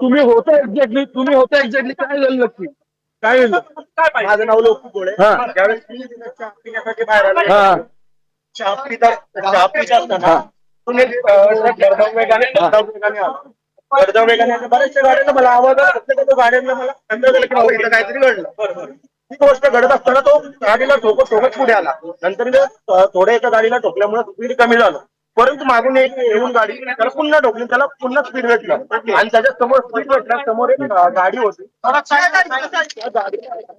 तुम्ही होता एक्झॅक्टली तुम्ही होता एक्झॅक्टली काय झालं नक्की? काय झालं? माझं नाव लोक गोळे. हा. ज्यावेळेस मी चहा पिण्यासाठी बाहेर आलो हा. चहा पिता चहा पित असताना हा. तुम्ही वेगाने गडगाव वेगाने आला. गडगाव वेगाने आला. बऱ्याचशा गाड्यांना मला आवाज आला. गाड्यांना मला अंदाज आला की बाबा इथं काहीतरी घडलं. ही गोष्ट घडत असताना तो गाडीला ठोकत ठोकत पुढे आला. नंतर अं, थोड्या एका गाडीला ठोकल्यामुळे स्पीड कमी झालं. परंतु मागून एक येऊन गाडी त्याला पुन्हा ठोकली त्याला पुन्हा स्पीड भेटलं. आणि त्याच्यासमोर स्पीड भेटला समोर एक गाडी होती.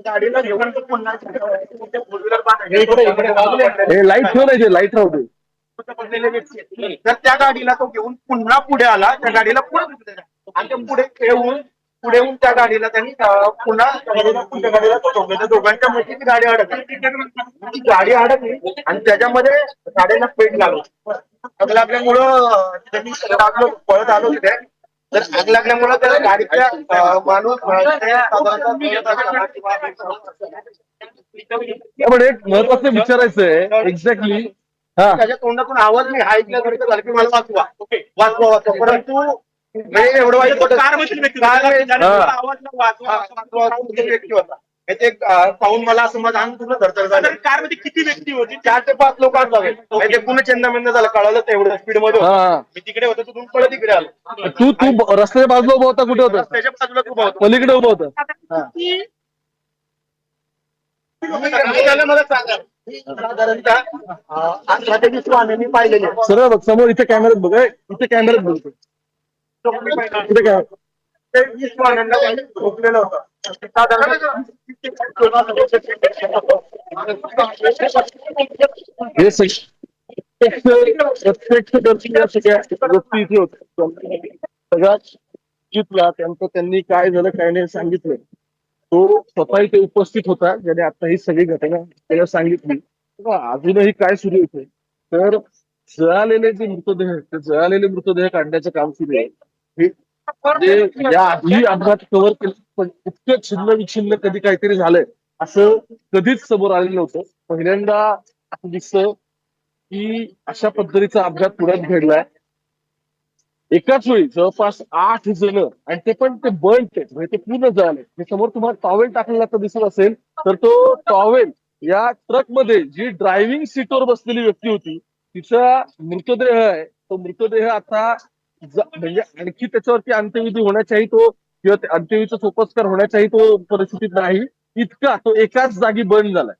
गाडीला घेऊन तो पुन्हा फोर व्हीलर लाइट ठेव नाही लाइट राहू. तर त्या गाडीला तो घेऊन पुन्हा पुढे आला त्या गाडीला पुढे आणि ते पुढे येऊन पुढे येऊन त्या गाडीला त्यांनी पुन्हा गाडीला तो दोघांच्या मध्ये ती गाडी अडकली. ती गाडी अडकली आणि त्याच्यामध्ये गाडीला पेट लागलं. आग लागल्यामुळं त्यांनी लागलो पळत आलो तिथे. तर आग लागल्यामुळं त्या गाडीच्या अं, माणूस पण एक महत्वाचं विचारायचं आहे एक्झॅक्टली हा त्याच्या तोंडातून आवाज मी हा ऐकल्यानंतर मला वाचवा. वाचवा वाचवा. परंतु एवढं वाईट कार व्यक्ती होता. हा. मला आवाज वाचवा. व्यक्ती होता. हे ते पाहून मला असं माझं अंग पूर्ण धरधर झालं. कारमध्ये किती व्यक्ती होती? चार ते पाच लोक असावे ते पुन्हा चंदामेंद झालं कळालं तेवढं स्पीडमध्ये. हा. मी तिकडे होतो तिथून पळत इकडे आलो. तू तू ब- रस्त्याच्या बाजूला उभा होता कुठे होता? रस्त्याच्या बाजूला उभा होतो. पलीकडे उभा होता. किती त्याला मला सांगा. साधारणतः अं, आज रात्री वीस वाहने मी पाहिलेली आहेत. सरळ बघ समोर इथे कॅमेऱ्यात बघ हे, इथे कॅमेऱ्यात बघ. इथे कॅमेरा ते वीस वाहनांना होतं. प्रत्यक्ष दर्शन या सगळ्या गोष्टी इथे होत्या जितला त्यांचं त्यांनी काय झालं काय नाही सांगितलं तो स्वतः इथे उपस्थित होता ज्याने आता ही सगळी घटना त्याला सांगितली अजूनही काय सुरू होते तर जळालेले जे मृतदेह ते जळालेले मृतदेह काढण्याचं काम सुरू आहे. हे म्हणजे या आधी अपघात कव्हर केलं पण इतकं छिन्न विछिन्न कधी काहीतरी झालंय असं कधीच समोर आलेलं नव्हतं. पहिल्यांदा असं दिसतं की अशा पद्धतीचा अपघात पुण्यात घडलाय. एकाच वेळी जवळपास आठ जण आणि ते पण ते बर्न म्हणजे ते पूर्ण जळाले हे समोर तुम्हाला टॉवेल टाकलेला तर दिसत असेल तर तो टॉवेल या ट्रकमध्ये जी ड्रायव्हिंग सीटवर बसलेली व्यक्ती होती तिचा मृतदेह आहे. तो मृतदेह आता म्हणजे आणखी त्याच्यावरती अंत्यविधी होण्याच्याही तो किंवा अंत्यविधीचा सोपस्कार होण्याच्याही तो परिस्थितीत नाही. इतका तो एकाच जागी बंद झालाय.